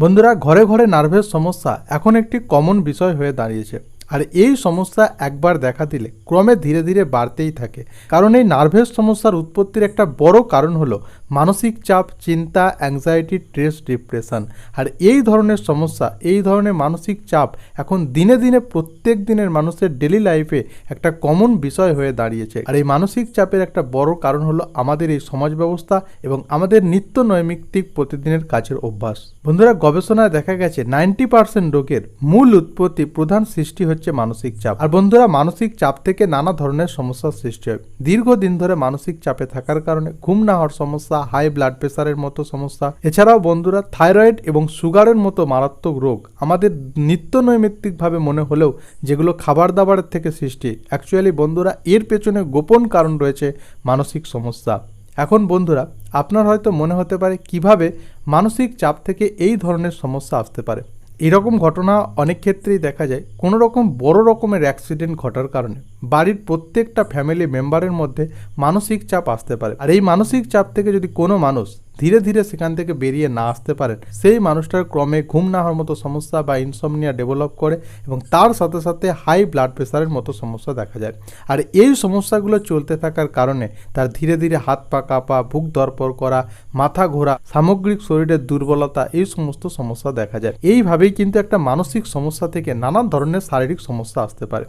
বন্ধুরা ঘরে ঘরে নার্ভের সমস্যা এখন একটি কমন বিষয় হয়ে দাঁড়িয়েছে। আর এই সমস্যা একবার দেখা দিলে ক্রমে ধীরে ধীরে বাড়তেই থাকে। কারণ এই নার্ভের সমস্যার উৎপত্তির একটা বড় কারণ হলো মানসিক চাপ, চিন্তা অ্যাংজাইটি স্ট্রেস ডিপ্রেশন আর এই ধরনের সমস্যা, এই ধরনের মানসিক চাপ এখন দিনে দিনে প্রত্যেক দিনের মানুষের ডেলি লাইফে একটা কমন বিষয় হয়ে দাঁড়িয়েছে। আর এই মানসিক চাপের একটা বড় কারণ হলো আমাদের এই সমাজ ব্যবস্থা এবং আমাদের নিত্য নৈমিত্তিক প্রতিদিনের কাজের অভ্যাস। বন্ধুরা, গবেষণায় দেখা গেছে নাইনটি পার্সেন্ট রোগের মূল উৎপত্তি প্রধান সৃষ্টি হচ্ছে মানসিক চাপ। আর বন্ধুরা, মানসিক চাপ থেকে নানা ধরনের সমস্যার সৃষ্টি হয়। দীর্ঘদিন ধরে মানসিক চাপে থাকার কারণে ঘুম না হওয়ার সমস্যা, হাই ব্লাড প্রেশারের মতো সমস্যা। এছাড়াও বন্ধুরা, থাইরয়েড এবং সুগারের মতো মারাত্মক রোগ আমাদের নিত্য নৈমিত্তিকভাবে মনে হলেও যেগুলো খাবার দাবারের থেকে সৃষ্টি অ্যাকচুয়ালি বন্ধুরা, এর পেছনে গোপন কারণ রয়েছে মানসিক সমস্যা। এখন বন্ধুরা, আপনার হয়তো মনে হতে পারে, কীভাবে মানসিক চাপ থেকে এই ধরনের সমস্যা আসতে পারে? এরকম ঘটনা অনেক ক্ষেত্রেই দেখা যায়। কোনো রকম বড় রকমের অ্যাক্সিডেন্ট ঘটার কারণে বাড়ির প্রত্যেকটা ফ্যামিলি মেম্বারের মধ্যে মানসিক চাপ আসতে পারে। আর এই মানসিক চাপ থেকে যদি কোনো মানুষ ধীরে ধীরে সেখান থেকে বেরিয়ে না আসতে পারেন। সেই মানুষটার ক্রমে ঘুম না হওয়ার মতো সমস্যা বা ইনসমনিয়া ডেভেলপ করে এবং তার সাথে সাথে হাই ব্লাড প্রেশারের মতো সমস্যা দেখা যায়। আর এই সমস্যাগুলো চলতে থাকার কারণে তার ধীরে ধীরে হাত পা কাঁপা, বুক ধরপড় করা, মাথা ঘোরা, সামগ্রিক শরীরের দুর্বলতা এই সমস্ত সমস্যা দেখা যায়। এইভাবেই কিন্তু একটা মানসিক সমস্যা থেকে নানান ধরনের শারীরিক সমস্যা আসতে পারে।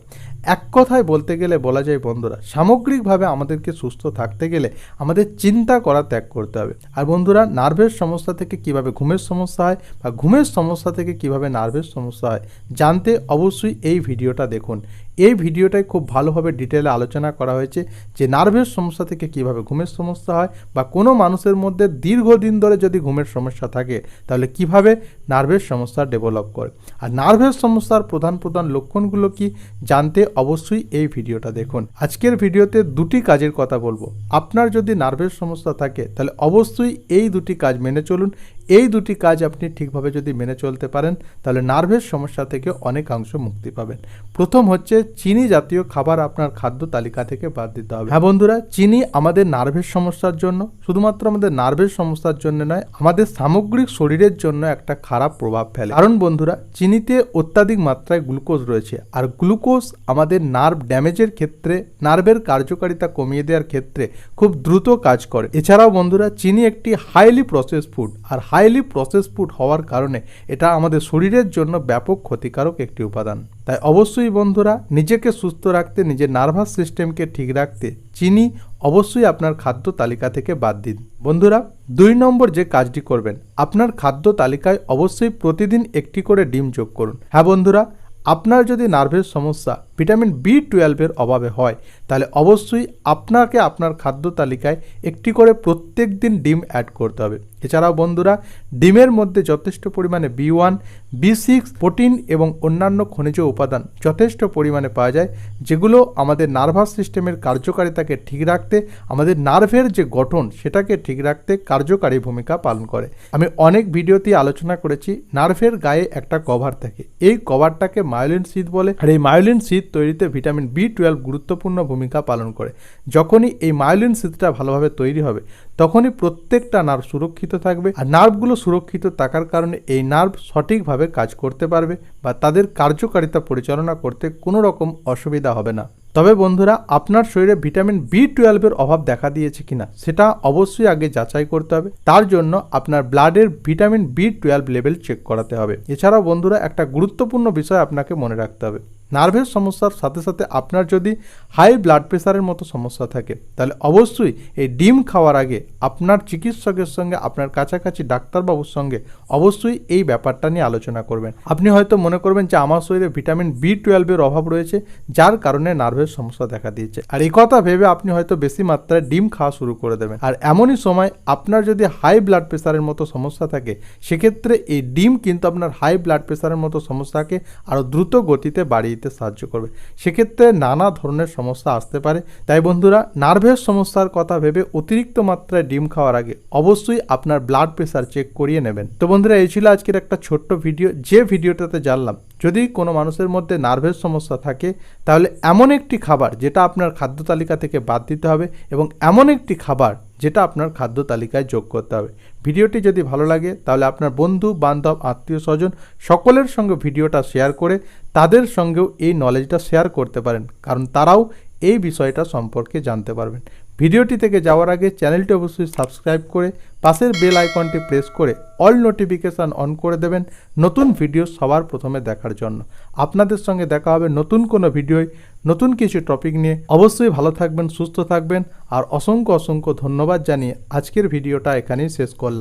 এক কথায় বলতে গেলে বলা যায়, বন্ধুরা, সামগ্রিকভাবে আমাদেরকে সুস্থ থাকতে গেলে আমাদের চিন্তা করা ত্যাগ করতে হবে। আর বন্ধুরা নার্ভের সমস্যা থেকে কীভাবে ঘুমের সমস্যা হয় বা ঘুমের সমস্যা থেকে কীভাবে নার্ভের সমস্যা হয় জানতে অবশ্যই এই ভিডিওটা দেখুন। এই ভিডিওটায় খুব ভালোভাবে ডিটেলে আলোচনা করা হয়েছে যে নার্ভের সমস্যা থেকে কীভাবে ঘুমের সমস্যা হয় বা কোনো মানুষের মধ্যে দীর্ঘদিন ধরে যদি ঘুমের সমস্যা থাকে, তাহলে কীভাবে নার্ভের সমস্যা ডেভেলপ করে? আর নার্ভের সমস্যার প্রধান প্রধান লক্ষণগুলো কি জানতে অবশ্যই এই ভিডিওটা দেখুন। আজকের ভিডিওতে দুটি কাজের কথা বলব। আপনার যদি নার্ভের সমস্যা থাকে, তাহলে অবশ্যই এই দুটি কাজ মেনে চলুন। এই দুটি কাজ আপনি ঠিকভাবে যদি মেনে চলতে পারেন, তাহলে নার্ভের সমস্যা থেকে অনেকাংশ মুক্তি পাবেন। প্রথম হচ্ছে চিনি জাতীয় খাবার আপনার খাদ্য তালিকা থেকে বাদ দিতে হবে। হ্যাঁ বন্ধুরা, চিনি আমাদের নার্ভের সমস্যার জন্য, শুধুমাত্র আমাদের নার্ভের সমস্যার জন্য নয়, আমাদের সামগ্রিক শরীরের জন্য একটা খারাপ প্রভাব ফেলে। কারণ বন্ধুরা, চিনিতে অত্যাধিক মাত্রায় গ্লুকোজ রয়েছে, আর গ্লুকোজ আমাদের নার্ভ ড্যামেজের ক্ষেত্রে, নার্ভের কার্যকারিতা কমিয়ে দেওয়ার ক্ষেত্রে খুব দ্রুত কাজ করে। এছাড়াও বন্ধুরা, চিনি একটি হাইলি প্রসেস ফুড আর হাইলি প্রসেস ফুড হওয়ার কারণে এটা আমাদের শরীরের জন্য ব্যাপক ক্ষতিকারক একটি উপাদান। তাই অবশ্যই বন্ধুরা নিজেকে সুস্থ রাখতে, নিজের নার্ভাস সিস্টেমকে ঠিক রাখতে চিনি অবশ্যই আপনার খাদ্য তালিকা থেকে বাদ দিন। বন্ধুরা, দুই নম্বর যে কাজটি করবেন, আপনার খাদ্য তালিকায় অবশ্যই প্রতিদিন একটি করে ডিম যোগ করুন। হ্যাঁ বন্ধুরা আপনার যদি নার্ভের সমস্যা ভিটামিন বি টুয়েলভের অভাবে হয়, তাহলে অবশ্যই আপনাকে আপনার খাদ্য তালিকায় একটি করে প্রত্যেক দিন ডিম অ্যাড করতে হবে। এছাড়াও বন্ধুরা, ডিমের মধ্যে যথেষ্ট পরিমাণে B one B six protein এবং অন্যান্য খনিজ উপাদান যথেষ্ট পরিমাণে পাওয়া যায়, যেগুলো আমাদের নার্ভাস সিস্টেমের কার্যকারিতাকে ঠিক রাখতে, আমাদের নার্ভের যে গঠন সেটাকে ঠিক রাখতে কার্যকারী ভূমিকা পালন করে। আমি অনেক ভিডিওতেই আলোচনা করেছি নার্ভের গায়ে একটা কভার থাকে। এই কভারটাকে মায়োলিন শীত বলে, আর এই মায়োলিন শীত তৈরিতে ভিটামিন বি টুয়েলভ গুরুত্বপূর্ণ ভূমিকা পালন করে। যখনই এই মায়োলিন শীতটা ভালোভাবে তৈরি হবে তখনই প্রত্যেকটা নার্ভ সুরক্ষিত থাকবে আর নার্ভগুলো সুরক্ষিত থাকার কারণে এই নার্ভ সঠিকভাবে কাজ করতে পারবে বা তাদের কার্যকারিতা পরিচালনা করতে কোনো রকম অসুবিধা হবে না। তবে বন্ধুরা, আপনার শরীরে ভিটামিন বি টুয়েলভের অভাব দেখা দিয়েছে কিনা সেটা অবশ্যই আগে যাচাই করতে হবে। তার জন্য আপনার ব্লাডের vitamin B twelve level check করাতে হবে। এছাড়াও বন্ধুরা, একটা গুরুত্বপূর্ণ বিষয় আপনাকে মনে রাখতে হবে। নার্ভের সমস্যার সাথে সাথে আপনার যদি হাই ব্লাড প্রেশারের মতো সমস্যা থাকে, তাহলে অবশ্যই এই ডিম খাওয়ার আগে আপনার চিকিৎসকের সঙ্গে, আপনার কাছাকাছি ডাক্তারবাবুর সঙ্গে অবশ্যই এই ব্যাপারটা নিয়ে আলোচনা করবেন। আপনি হয়তো মনে করবেন যে আমার শরীরে ভিটামিন বি টুয়েলভের অভাব রয়েছে, যার কারণে নার্ভের সমস্যা দেখা দিয়েছে। আর এই কথা ভেবে আপনি হয়তো বেশি মাত্রায় ডিম খাওয়া শুরু করে দেবেন। আর এমনই সময় আপনার যদি হাই ব্লাড প্রেশারের মতো সমস্যা থাকে, সেক্ষেত্রে এই ডিম কিন্তু আপনার হাই ব্লাড প্রেশারের মতো সমস্যাকে আরও দ্রুত গতিতে বাড়িয়ে দিতে সাহায্য করবে। সেক্ষেত্রে নানা ধরনের সমস্যা আসতে পারে। তাই বন্ধুরা, নার্ভের সমস্যার কথা ভেবে অতিরিক্ত মাত্রায় ডিম খাওয়ার আগে অবশ্যই আপনার ব্লাড প্রেশার চেক করিয়ে নেবেন। তো বন্ধুরা, এই ছিল আজকের একটা ছোট্ট ভিডিও যে ভিডিওটাতে জানলাম, যদি কোনো মানুষের মধ্যে নার্ভের সমস্যা থাকে, তাহলে এমন একটি খাবার যেটা আপনার খাদ্য তালিকা থেকে বাদ দিতে হবে এবং এমন একটি খাবার যেটা আপনার খাদ্য তালিকায় যোগ করতে হবে। ভিডিওটি যদি ভালো লাগে, তাহলে আপনার বন্ধু, বান্ধব, আত্মীয়, স্বজন সকলের সঙ্গে ভিডিওটা শেয়ার করে তাদের সঙ্গেও এই নলেজটা শেয়ার করতে পারেন। কারণ তারাও এই বিষয়টা সম্পর্কে জানতে পারবেন। ভিডিওটি থেকে যাওয়ার আগে চ্যানেলটি অবশ্যই সাবস্ক্রাইব করে পাশের বেল আইকনটি প্রেস করে অল নোটিফিকেশান অন করে দেবেন নতুন ভিডিও সবার প্রথমে দেখার জন্য। আপনাদের সঙ্গে দেখা হবে নতুন কোনো ভিডিওয়, নতুন কিছু টপিক নিয়ে। অবশ্যই ভালো থাকবেন, সুস্থ থাকবেন, আর অসংখ্য অসংখ্য ধন্যবাদ জানিয়ে আজকের ভিডিওটা এখানেই শেষ করলাম।